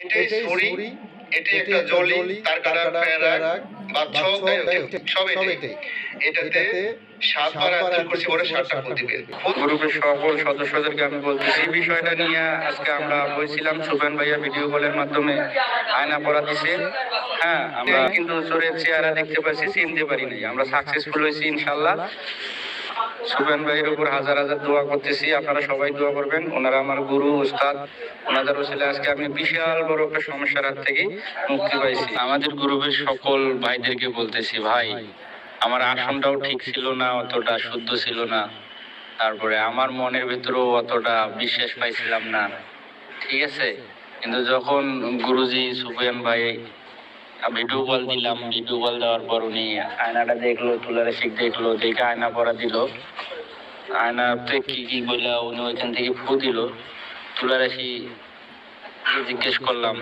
এটাই ছুরি এটাই একটা জলি তার কাটা ফেরাক বাচ্চ সব এটাই। এটাতে সাতবার আনসার করছি ওরা সাতটা প্রতিবেদ গ্রুপের সকল সদস্যদেরকে আমি বলতেছি এই বিষয়টা নিয়ে আজকে আমরা বলছিলাম সুফেন ভাইয়া ভিডিও কলের মাধ্যমে আয়না পড়া দিছে হ্যাঁ আমরা কিন্তু চোরের চেহারা দেখতে পাচ্ছি চিনতে পারি নাই। আমরা সাকসেসফুল হয়েছি ইনশাল্লাহ। সুফেন ভাইয়ের উপর হাজার হাজার দোয়া করতেছি। আপনারা সবাই দোয়া করবেন। ওনারা আমার গুরু, উস্তাদ। ওনাদের ছেলে, আজকে আমি বিশাল বড় একটা সমস্যার হাত থেকে মুক্তি পাইছি। আমাদের গ্রুপের সকল ভাইদেরকে বলতেছি, ভাই, আমার আসনটাও ঠিক ছিল না, অতটা শুদ্ধ ছিল না। তারপরে আমার মনের ভিতরেও অতটা বিশ্বাস পাইছিলাম না। ঠিক আছে? কিন্তু যখন গুরুজি সুফিয়ান ভাই দিলাম দেওয়ার পর উনি আয়নাটা দেখল, তুলারে শিখ দেখল, দেখে আয়না পরা দিল। কি কি উনি ওইখান থেকে ফু দিল। তুলারাশি জিজ্ঞেস করলাম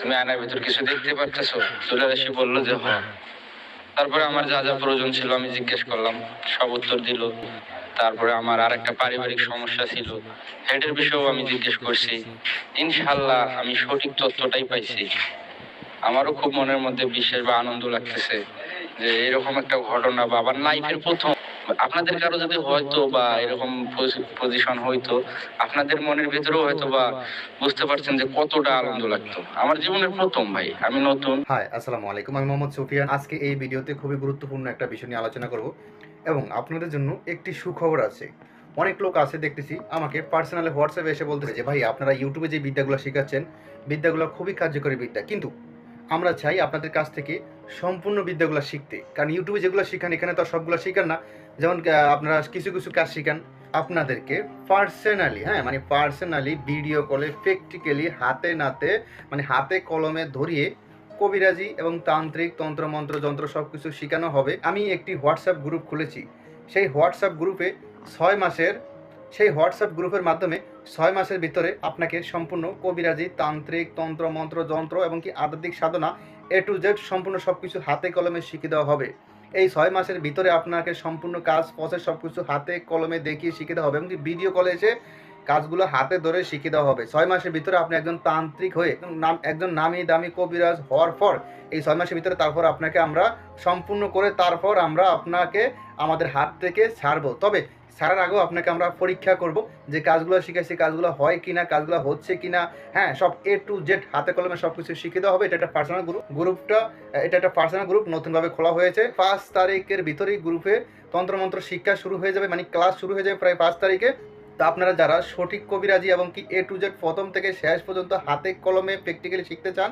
তুমি আয়নার ভিতর কিছু দেখতে পারতেছো? তুলারাশি বলল যে হ্যাঁ। তারপরে আমার যা যা প্রয়োজন ছিল আমি জিজ্ঞেস করলাম, সব উত্তর দিল। তারপরে আমার আর একটা পারিবারিক সমস্যা ছিল। হেডের বিষয়েও আমি জিজ্ঞেস করছি। ইনশাল্লাহ আমি সঠিক তথ্যটাই পাইছি। আমারও খুব মনের মধ্যে বিশ্বাস বা আনন্দ লাগতেছে যে এরকম একটা ঘটনা বা আমার লাইফের প্রথম। আপনাদের কারও যদি হয়তো বা এরকম পজিশন হইতো, আপনাদের মনের ভিতরেও হয়তো বা বুঝতে পারছেন যে কতটা আনন্দ লাগতো। আমার জীবনের প্রথম ভাই, আমি নতুন। হাই আসসালামু আলাইকুম, আমি মোহাম্মদ সুফিয়ান। আজকে এই ভিডিওতে খুবই গুরুত্বপূর্ণ একটা বিষয় নিয়ে আলোচনা করব এবং আপনাদের জন্য একটি সুখবর আছে। অনেক লোক আছে দেখতেছি, আমাকে পার্সোনালি হোয়াটসঅ্যাপে এসে বলতেছে যে, ভাই, আপনারা ইউটিউবে যে বিদ্যাগুলো শেখাচ্ছেন, বিদ্যাগুলো খুবই কার্যকরী বিদ্যা। কিন্তু আমরা চাই আপনাদের কাছ থেকে সম্পূর্ণ বিদ্যাগুলো শিখতে। কারণ ইউটিউবে যেগুলো শেখান, এখানে তো সবগুলো শেখান না। যেমন আপনারা কিছু কিছু কাজ শেখান। আপনাদেরকে পার্সোনালি হ্যাঁ মানে পার্সোনালি ভিডিও কলে প্র্যাকটিক্যালি হাতে নাতে মানে হাতে কলমে ধরিয়ে কবিরাজি এবং তান্ত্রিক তন্ত্রমন্ত্র যন্ত্র সব কিছু শেখানো হবে। আমি একটি হোয়াটসঅ্যাপ গ্রুপ খুলেছি। সেই হোয়াটসঅ্যাপ গ্রুপে ছয় মাসের, সেই হোয়াটসঅ্যাপ গ্রুপের মাধ্যমে ছয় মাসের ভিতরে আপনাকে সম্পূর্ণ কবিরাজি, তান্ত্রিক, তন্ত্র, মন্ত্র, যন্ত্র এবং কি আধ্যাত্মিক সাধনা এ টু জেড সম্পূর্ণ সব কিছু হাতে কলমে শিখিয়ে দেওয়া হবে। এই ছয় মাসের ভিতরে আপনাকে সম্পূর্ণ কাজ প্রসেস সব কিছু হাতে কলমে দেখিয়ে শিখে দেওয়া হবে এবং ভিডিও কলে এসে কাজগুলো হাতে ধরে শিখিয়ে দেওয়া হবে। ছয় মাসের ভিতরে আপনি একজন তান্ত্রিক হয়ে নাম, একজন নামি দামি কবিরাজ হওয়ার পর এই ছয় মাসের ভিতরে তারপর আপনাকে আমরা সম্পূর্ণ করে তারপর আমরা আপনাকে আমাদের হাত থেকে ছাড়বো। তবে ছাড়ার আগেও আপনাকে আমরা পরীক্ষা করব যে কাজগুলো শিখেছি, কাজগুলো হয় কিনা, কাজগুলো হচ্ছে কি না হ্যাঁ সব এ টু জেড হাতে কলমে সব কিছু শিখে দেওয়া হবে। এটা একটা পার্সোনাল গ্রুপ গ্রুপটা এটা একটা পার্সোনাল গ্রুপ নতুনভাবে খোলা হয়েছে। পাঁচ তারিখের ভিতরেই গ্রুপে তন্ত্রমন্ত্র শিক্ষা শুরু হয়ে যাবে মানে ক্লাস শুরু হয়ে যাবে প্রায় পাঁচ তারিখে। তা আপনারা যারা সঠিক কবিরাজি এবং কি এ টু জেড প্রথম থেকে শেষ পর্যন্ত হাতে কলমে প্র্যাকটিক্যালি শিখতে চান,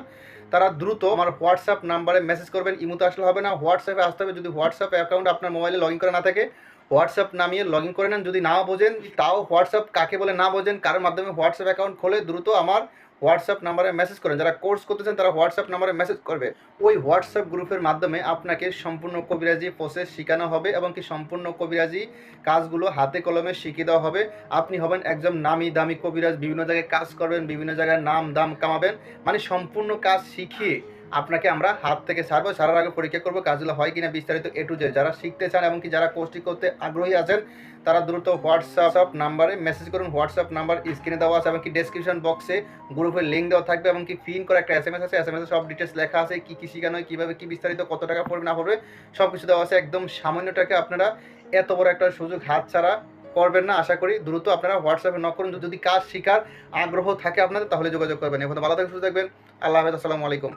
তারা দ্রুত আমার হোয়াটসঅ্যাপ নাম্বারে মেসেজ করবেন। ইমুতে আসলে হবে না। হোয়াটসঅ্যাপে আসতে হবে। যদি হোয়াটসঅ্যাপ অ্যাকাউন্ট আপনার মোবাইলে লগ ইন করা না থাকে হোয়াটসঅ্যাপ নামিয়ে লগ ইন করে নেন। যদি না বোঝেন, তাও হোয়াটসঅ্যাপ কাকে বলে না বোঝেন, কারোর মাধ্যমে হোয়াটসঅ্যাপ অ্যাকাউন্ট খোলে, দ্রুত আমার হোয়াটসঅ্যাপ নাম্বারে মেসেজ করেন যারা কোর্স করতে চান তারা হোয়াটসঅ্যাপ নাম্বারে মেসেজ করবে। ওই হোয়াটসঅ্যাপ গ্রুপের মাধ্যমে আপনাকে সম্পূর্ণ কবিরাজি প্রসেস শেখানো হবে এবং কি সম্পূর্ণ কবিরাজি কাজগুলো হাতে কলমে শিখিয়ে দেওয়া হবে। আপনি হবেন একজন নামি দামি কবিরাজ, বিভিন্ন জায়গায় কাজ করবেন, বিভিন্ন জায়গায় নাম দাম কামাবেন মানে সম্পূর্ণ কাজ শিখিয়ে আপনাকে আমরা হাত থেকে ছাড়বো, ছাড়ার আগে পরীক্ষা করব কাজগুলো হয় কিনা বিস্তারিত এ টু জেড যারা শিখতে চান এমনকি যারা কোর্সটি করতে আগ্রহী আছেন, তারা দ্রুত হোয়াটসঅ্যাপ নাম্বারে মেসেজ করুন। হোয়াটসঅ্যাপ নাম্বার স্ক্রিনে দেওয়া আছে এমনকি ডেসক্রিপশন বক্সে গ্রুপের লিঙ্ক দেওয়া থাকবে এবং এমনকি পিন করে একটা এস এম এস আছে। এস এম এস সব ডিটেলস লেখা আছে, কী কী শেখানো হয় কীভাবে কী বিস্তারিত, কত টাকা পড়বে, না পড়বে সব কিছু দেওয়া আছে। একদম সামান্য টাকা আপনারা এত বড় একটা সুযোগ হাত ছাড়া করবেন না। আশা করি দ্রুত আপনারা হোয়াটসঅ্যাপে নক করুন। যদি কাজ শেখার আগ্রহ থাকে আপনাদের, তাহলে যোগাযোগ করবেন। এখন ভালো থাকবেন, সুস্থ থাকবেন। আল্লাহ হাফেজ, আসসালামু আলাইকুম।